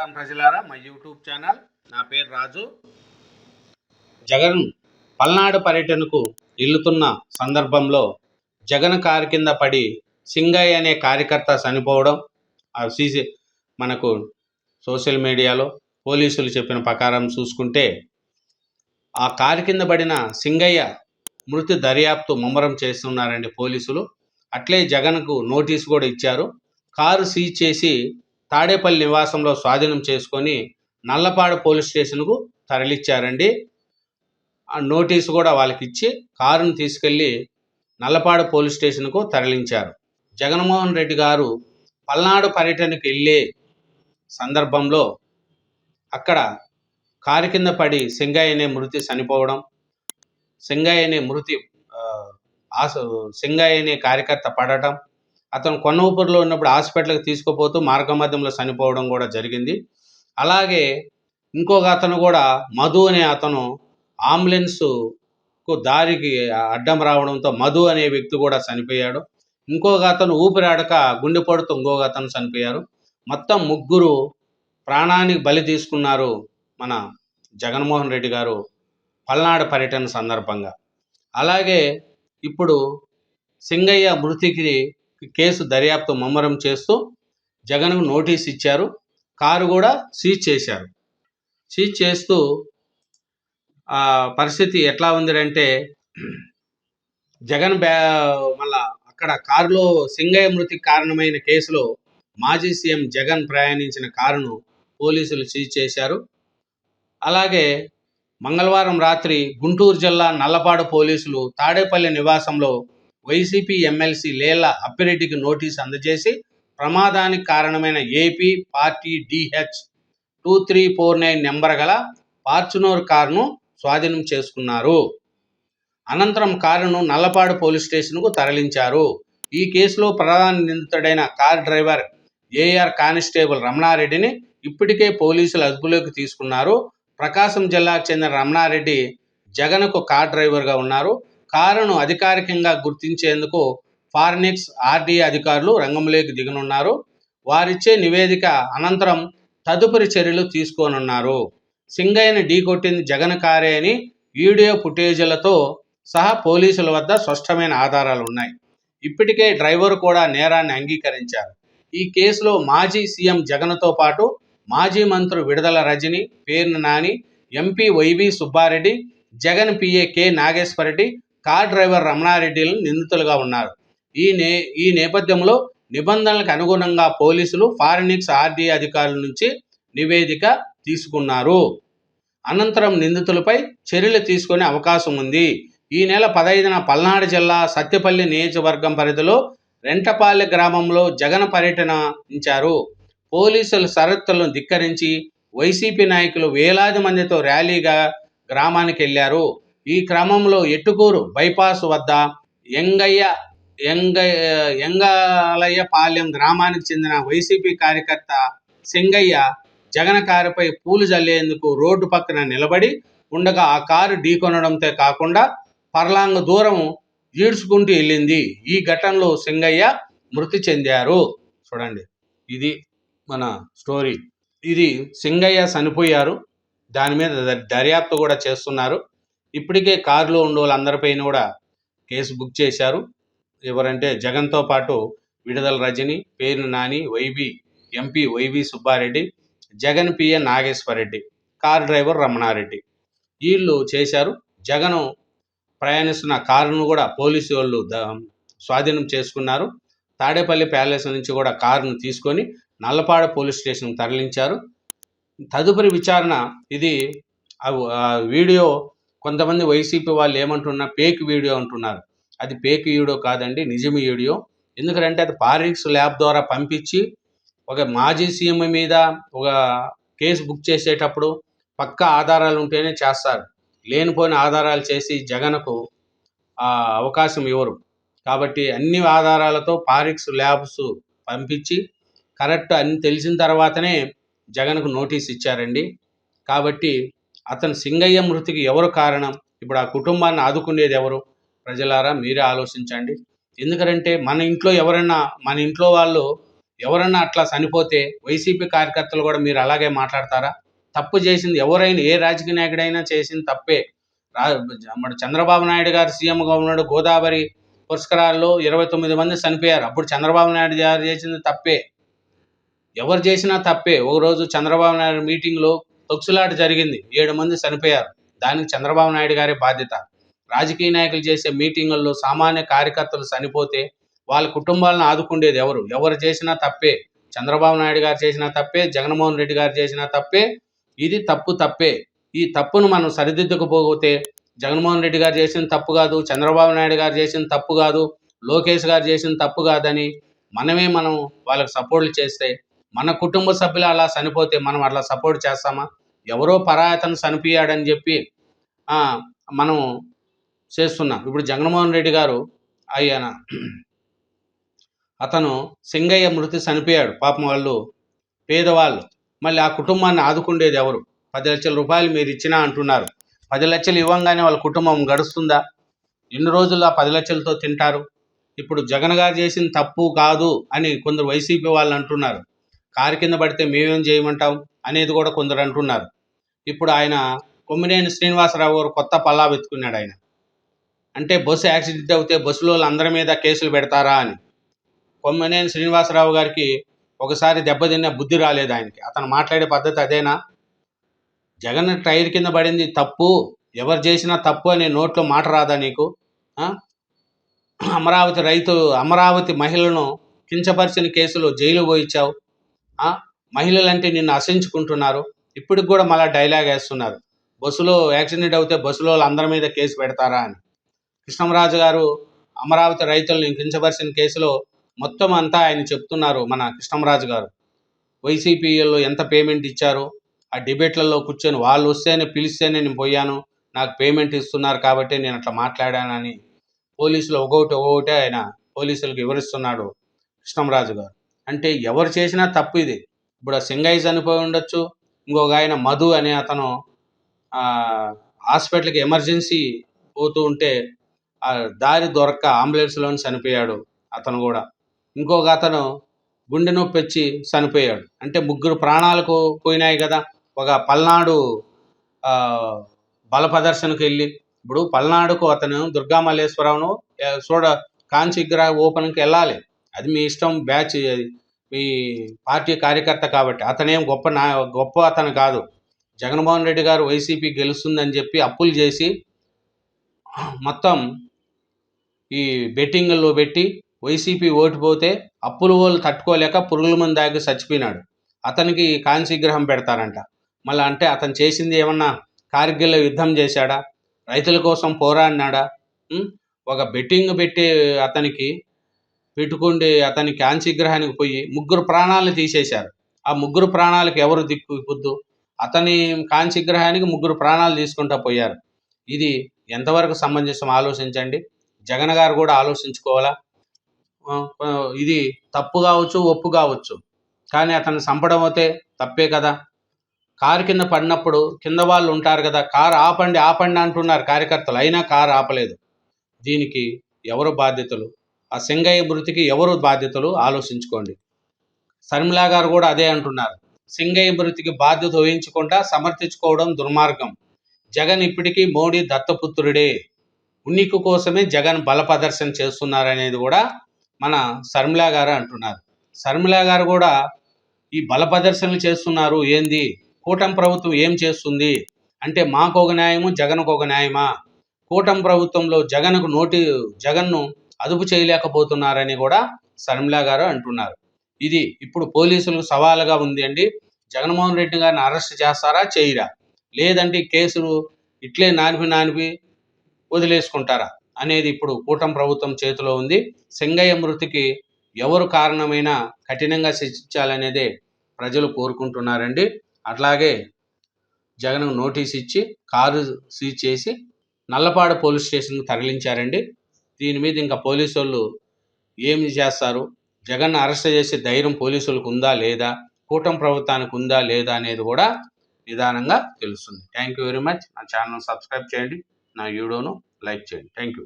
నమస్కారం ప్రజలారా మా యూట్యూబ్ ఛానల్. నా పేరు రాజు. జగన్ పల్నాడు పర్యటనకు ఇల్లుతున్న సందర్భంలో జగన్ కారు కింద పడి సింగయ్య అనే కార్యకర్త చనిపోవడం ఆ సీసీ మనకు సోషల్ మీడియాలో పోలీసులు చెప్పిన ప్రకారం చూసుకుంటే ఆ కారు కింద పడిన సింగయ్య మృతి దర్యాప్తు ముమ్మరం చేస్తున్నారండి పోలీసులు. అట్లే జగన్కు నోటీస్ కూడా ఇచ్చారు. కారు సీజ్ చేసి తాడేపల్లి నివాసంలో స్వాధీనం చేసుకొని నల్లపాడు పోలీస్ స్టేషన్కు తరలిచ్చారండి. ఆ నోటీసు కూడా వాళ్ళకి ఇచ్చి కారును తీసుకెళ్ళి నల్లపాడు పోలీస్ స్టేషన్కు తరలించారు. జగన్మోహన్ రెడ్డి గారు పల్నాడు పర్యటనకు వెళ్ళే సందర్భంలో అక్కడ కారు కింద పడి సింగయ్య అనే మృతి చనిపోవడం సింగయ్య అనే మృతి ఆశ ఆస సింగయ్య అనే కార్యకర్త పడటం అతను కొన్న ఊపిరిలో ఉన్నప్పుడు హాస్పిటల్కి తీసుకుపోతూ మార్గమధ్యంలో చనిపోవడం కూడా జరిగింది. అలాగే ఇంకొక అతను కూడా మధు అనే అతను అంబులెన్స్కు దారికి అడ్డం రావడంతో మధు అనే వ్యక్తి కూడా చనిపోయాడు. ఇంకొక అతను ఊపిరాడక గుండెపోటుతో ఇంకొక అతను చనిపోయారు. మొత్తం ముగ్గురు ప్రాణానికి బలి తీసుకున్నారు మన జగన్మోహన్ రెడ్డి గారు పల్నాడు పర్యటన సందర్భంగా. అలాగే ఇప్పుడు సింగయ్య మృతికి కేసు దర్యాప్తు ముమ్మరం చేస్తూ జగన్కు నోటీస్ ఇచ్చారు. కారు కూడా సీజ్ చేశారు. సీజ్ చేస్తూ ఆ పరిస్థితి ఎట్లా ఉంది అంటే జగన్ బ్యా మళ్ళా అక్కడ కారులో సింగయ్య మృతికి కారణమైన కేసులో మాజీ సీఎం జగన్ ప్రయాణించిన కారును పోలీసులు సీజ్ చేశారు. అలాగే మంగళవారం రాత్రి గుంటూరు జిల్లా నల్లపాడు పోలీసులు తాడేపల్లి నివాసంలో వైసీపీ ఎమ్మెల్సీ లేల అప్పిరెడ్డికి నోటీస్ అందజేసి ప్రమాదానికి కారణమైన AP party DH two three four nine number గల ఫార్చునర్ కారును స్వాధీనం చేసుకున్నారు. అనంతరం కారును నల్లపాడు పోలీస్ స్టేషన్కు తరలించారు. ఈ కేసులో ప్రధాన నిందితుడైన కార్ డ్రైవర్ ఏఆర్ కానిస్టేబుల్ రమణారెడ్డిని ఇప్పటికే పోలీసులు అదుపులోకి తీసుకున్నారు. ప్రకాశం జిల్లాకు చెందిన రమణారెడ్డి జగన్కు కార్ డ్రైవర్గా ఉన్నారు. కారును అధికారికంగా గుర్తించేందుకు ఫారెనిక్స్ ఆర్డీఏ అధికారులు రంగంలోకి దిగనున్నారు. వారిచ్చే నివేదిక అనంతరం తదుపరి చర్యలు తీసుకోనున్నారు. సింగయ్యని ఢీకొట్టింది జగన్ కారే అని వీడియో ఫుటేజీలతో సహా పోలీసుల వద్ద స్పష్టమైన ఆధారాలు ఉన్నాయి. ఇప్పటికే డ్రైవర్ కూడా నేరాన్ని అంగీకరించారు. ఈ కేసులో మాజీ సీఎం జగన్తో పాటు మాజీ మంత్రి Vidadala Rajini Perni Nani MP YV Subbareddy Jagan PA K Nageswarareddy car driver రమణారెడ్డిలు నిందితులుగా ఉన్నారు. ఈ నే ఈ నేపథ్యంలో నిబంధనలకు అనుగుణంగా పోలీసులు ఫారెనిక్స్ ఆర్డీఏ అధికారుల నుంచి నివేదిక తీసుకున్నారు. అనంతరం నిందితులపై చర్యలు తీసుకునే అవకాశం ఉంది. ఈ నెల పదహైదున పల్నాడు జిల్లా సత్యపల్లి నియోజకవర్గం పరిధిలో రెంటపాలె గ్రామంలో జగన్ పర్యటనించారు. పోలీసుల షరతులను ధిక్కరించి వైసీపీ నాయకులు వేలాది మందితో ర్యాలీగా గ్రామానికి వెళ్ళారు. ఈ క్రమంలో ఎట్టుకూరు బైపాస్ వద్ద ఎంగయ్య ఎంగ ఎంగాలయ్యపాలెం గ్రామానికి చెందిన వైసీపీ కార్యకర్త సింగయ్య జగన్ కారుపై పూలు జల్లేందుకు రోడ్డు పక్కన నిలబడి ఉండగా ఆ కారు ఢీకొనడంతో కాకుండా పర్లాంగ దూరం ఈడ్చుకుంటూ వెళ్ళింది. ఈ ఘటనలో సింగయ్య మృతి చెందారు. చూడండి. ఇది మన స్టోరీ. ఇది సింగయ్య చనిపోయారు. దాని మీద ద- దర్యాప్తు కూడా చేస్తున్నారు. ఇప్పటికే కారులో ఉండే వాళ్ళందరిపైన కూడా కేసు బుక్ చేశారు. ఎవరంటే జగన్తో పాటు విడుదల రజని పేరు Nani YB MP YV Subbareddy Jagan PA Nageswarareddy car driver Ramanareddy. వీళ్ళు చేశారు. జగన్ ప్రయాణిస్తున్న కారును కూడా పోలీసు వాళ్ళు స్వాధీనం చేసుకున్నారు. తాడేపల్లి ప్యాలెస్ నుంచి కూడా కారును తీసుకొని నల్లపాడ పోలీస్ స్టేషన్ తరలించారు. తదుపరి విచారణ ఇది వీడియో కొంతమంది వైసీపీ వాళ్ళు ఏమంటున్నా పేక్ వీడియో అంటున్నారు. అది పేక్ వీడియో కాదండి నిజం వీడియో. ఎందుకంటే అది పారిక్స్ ల్యాబ్ ద్వారా పంపించి ఒక మాజీ సీఎం మీద ఒక కేసు బుక్ చేసేటప్పుడు పక్కా ఆధారాలు ఉంటేనే చేస్తారు. లేనిపోయిన ఆధారాలు చేసి జగన్కు అవకాశం ఇవ్వరు. కాబట్టి అన్ని ఆధారాలతో పారిక్స్ ల్యాబ్స్ పంపించి కరెక్ట్ అన్ని తెలిసిన తర్వాతనే జగన్కు నోటీస్ ఇచ్చారండి. కాబట్టి అతను సింగయ్య మృతికి ఎవరు కారణం? ఇప్పుడు ఆ కుటుంబాన్ని ఆదుకునేది ఎవరు? ప్రజలారా మీరే ఆలోచించండి. ఎందుకంటే మన ఇంట్లో ఎవరైనా మన ఇంట్లో వాళ్ళు ఎవరన్నా అట్లా చనిపోతే వైసీపీ కార్యకర్తలు కూడా మీరు అలాగే మాట్లాడతారా? తప్పు చేసింది ఎవరైనా ఏ రాజకీయ నాయకుడైనా చేసింది తప్పే. రా మన చంద్రబాబు నాయుడు గారు సీఎంగా ఉన్నాడు గోదావరి పురస్కారాల్లో ఇరవై తొమ్మిది మంది చనిపోయారు. అప్పుడు చంద్రబాబు నాయుడు గారు చేసింది తప్పే. ఎవరు చేసినా తప్పే. ఒక రోజు చంద్రబాబు నాయుడు మీటింగ్లో తొక్సులాట జరిగింది. ఏడు మంది చనిపోయారు. దానికి చంద్రబాబు నాయుడు గారే బాధ్యత. రాజకీయ నాయకులు చేసే మీటింగుల్లో సామాన్య కార్యకర్తలు చనిపోతే వాళ్ళ కుటుంబాలను ఆదుకుండేది ఎవరు? ఎవరు చేసినా తప్పే. చంద్రబాబు నాయుడు గారు చేసినా తప్పే. జగన్మోహన్ రెడ్డి గారు చేసినా తప్పే. ఇది తప్పు తప్పే. ఈ తప్పును మనం సరిదిద్దుకుపోతే జగన్మోహన్ రెడ్డి గారు చేసిన తప్పు కాదు చంద్రబాబు నాయుడు గారు చేసిన తప్పు కాదు లోకేష్ గారు చేసిన తప్పు కాదని మనమే మనం వాళ్ళకి సపోర్ట్లు చేస్తే మన కుటుంబ సభ్యులు అలా చనిపోతే మనం అట్లా సపోర్ట్ చేస్తామా? ఎవరో పరాయతను చనిపోయాడని చెప్పి మనం చేస్తున్నాం. ఇప్పుడు జగన్మోహన్ రెడ్డి గారు ఆయన అతను సింగయ్య మృతి చనిపోయాడు. పాపం వాళ్ళు పేదవాళ్ళు. మళ్ళీ ఆ కుటుంబాన్ని ఆదుకుండేది ఎవరు? పది లక్షల రూపాయలు మీరు ఇచ్చినా అంటున్నారు. పది లక్షలు ఇవ్వంగానే వాళ్ళ కుటుంబం గడుస్తుందా? ఎన్ని రోజులు ఆ పది లక్షలతో తింటారు? ఇప్పుడు జగన్ గారు చేసిన తప్పు కాదు అని కొందరు వైసీపీ వాళ్ళు అంటున్నారు. కారు కింద పడితే మేమేం చేయమంటాం? అనేది కూడా కొందరు అంటున్నారు. ఇప్పుడు ఆయన కొమ్మినేని శ్రీనివాసరావు గారు కొత్త పల్లా వెతుకున్నాడు ఆయన. అంటే బస్సు యాక్సిడెంట్ అవుతే బస్సులో అందరి మీద కేసులు పెడతారా అని. కొమ్మినేని శ్రీనివాసరావు గారికి ఒకసారి దెబ్బతిన్న బుద్ధి రాలేదు ఆయనకి. అతను మాట్లాడే పద్ధతి అదేనా? జగన్ టైర్ కింద పడింది తప్పు ఎవరు చేసినా తప్పు అనే నోట్లో మాట రాదా నీకు? అమరావతి రైతులు అమరావతి మహిళలను కించపరిచిన కేసులో జైలు పోయిచ్చావు. మహిళలంటే నిన్ను అసహించుకుంటున్నారు. ఇప్పటికి కూడా మళ్ళీ డైలాగ్ వేస్తున్నారు. బస్సులో యాక్సిడెంట్ అవుతే బస్సులో అందరి మీద కేసు పెడతారా అని. కృష్ణరాజు గారు అమరావతి రైతులను కించపరిచిన కేసులో మొత్తం అంతా ఆయన చెప్తున్నారు మన కృష్ణరాజు గారు. వైసీపీలో ఎంత పేమెంట్ ఇచ్చారు ఆ డిబేట్లలో కూర్చొని వాళ్ళు వస్తేనే పిలిస్తేనే నేను పోయాను నాకు పేమెంట్ ఇస్తున్నారు కాబట్టి నేను అట్లా మాట్లాడానని పోలీసులు ఒక్కొక్కటి ఒక్కొక్కటి ఆయన పోలీసులకు వివరిస్తున్నాడు కృష్ణంరాజు గారు. అంటే ఎవరు చేసినా తప్పు ఇది. ఇప్పుడు ఆ సింగయ్య చనిపోయి ఉండొచ్చు. ఇంకొక ఆయన మధు అనే అతను హాస్పిటల్కి ఎమర్జెన్సీ పోతూ ఉంటే ఆ దారి దొరక్క అంబులెన్స్లో చనిపోయాడు అతను కూడా. ఇంకొక అతను గుండె నొప్పి వచ్చి చనిపోయాడు. అంటే ముగ్గురు ప్రాణాలకు పోయినాయి కదా. ఒక పల్నాడు బలప్రదర్శనకు బల ప్రదర్శనకు వెళ్ళి ఇప్పుడు పల్నాడుకు అతను దుర్గామల్లేశ్వరరావును చూడ కాంచి ఓపెన్కి వెళ్ళాలి. అది మీ ఇష్టం బ్యాచ్ ఈ పార్టీ కార్యకర్త కాబట్టి అతనేం గొప్ప నా గొప్ప అతను కాదు. జగన్మోహన్ రెడ్డి గారు వైసీపీ గెలుస్తుందని చెప్పి అప్పులు చేసి మొత్తం ఈ బెట్టింగ్లో పెట్టి వైసీపీ ఓటు పోతే అప్పులు వాళ్ళు తట్టుకోలేక పురుగుల మంది దాగి చచ్చిపోయినాడు. అతనికి కాంచి పెడతారంట. మళ్ళీ అంటే అతను చేసింది ఏమన్నా కార్గిల్లో యుద్ధం చేశాడా? రైతుల కోసం పోరాడినాడా? ఒక బెట్టింగ్ పెట్టే అతనికి పెట్టుకోండి అతని కాంచి పోయి ముగ్గురు ప్రాణాలను తీసేశారు. ఆ ముగ్గురు ప్రాణాలకు ఎవరు దిక్కు పొద్దు అతని కాంచిగ్రహానికి ముగ్గురు ప్రాణాలు తీసుకుంటా పోయారు. ఇది ఎంతవరకు సమంజసం ఆలోచించండి. జగన్ గారు కూడా ఆలోచించుకోవాలా? ఇది తప్పు కావచ్చు ఒప్పు కావచ్చు. కానీ అతను చంపడం అయితే తప్పే కదా? కారు కింద పడినప్పుడు కింద వాళ్ళు ఉంటారు కదా కారు ఆపండి ఆపండి అంటున్నారు కార్యకర్తలు. అయినా కారు ఆపలేదు. దీనికి ఎవరు బాధ్యతలు? ఆ సింగయ్య మృతికి ఎవరు బాధ్యతలు? ఆలోచించుకోండి. శర్మిలా గారు కూడా అదే అంటున్నారు. సింగయ్య మృతికి బాధ్యత వహించకుండా సమర్థించుకోవడం దుర్మార్గం. జగన్ ఇప్పటికీ మోడీ దత్తపుత్రుడే. ఉనికి కోసమే జగన్ బల ప్రదర్శన చేస్తున్నారనేది కూడా మన శర్మిలా గారు అంటున్నారు. శర్మిలా గారు కూడా ఈ బల ప్రదర్శనలు చేస్తున్నారు. ఏంది? కూటమి ప్రభుత్వం ఏం చేస్తుంది? అంటే మాకు ఒక న్యాయము జగన్కు ఒక న్యాయమా? కూటమి ప్రభుత్వంలో జగన్కు నోటి జగన్ను అదుపు చేయలేకపోతున్నారని కూడా శర్మిలా గారు అంటున్నారు. ఇది ఇప్పుడు పోలీసులకు సవాలుగా ఉంది అండి. జగన్మోహన్ రెడ్డి గారిని అరెస్ట్ చేస్తారా చేయరా? లేదంటే కేసులు ఇట్లే నానిపి నానిపి వదిలేసుకుంటారా? అనేది ఇప్పుడు కూటమి ప్రభుత్వం చేతిలో ఉంది. సింగయ్య మృతికి ఎవరు కారణమైనా కఠినంగా శిక్షించాలనేదే ప్రజలు కోరుకుంటున్నారండి. అట్లాగే జగన్ నోటీస్ ఇచ్చి కారు సీజ్ చేసి నల్లపాడు పోలీస్ స్టేషన్కి తరలించారండి. దీని మీద ఇంకా పోలీసు వాళ్ళు ఏమి చేస్తారు? జగన్ అరెస్ట్ చేసే ధైర్యం పోలీసులకు ఉందా లేదా? కూటమి ప్రభుత్వానికి ఉందా లేదా అనేది కూడా నిదానంగా తెలుస్తుంది. థ్యాంక్ యూ వెరీ మచ్ నా ఛానల్ సబ్స్క్రైబ్ చేయండి. నా వీడియోను లైక్ చేయండి. Thank you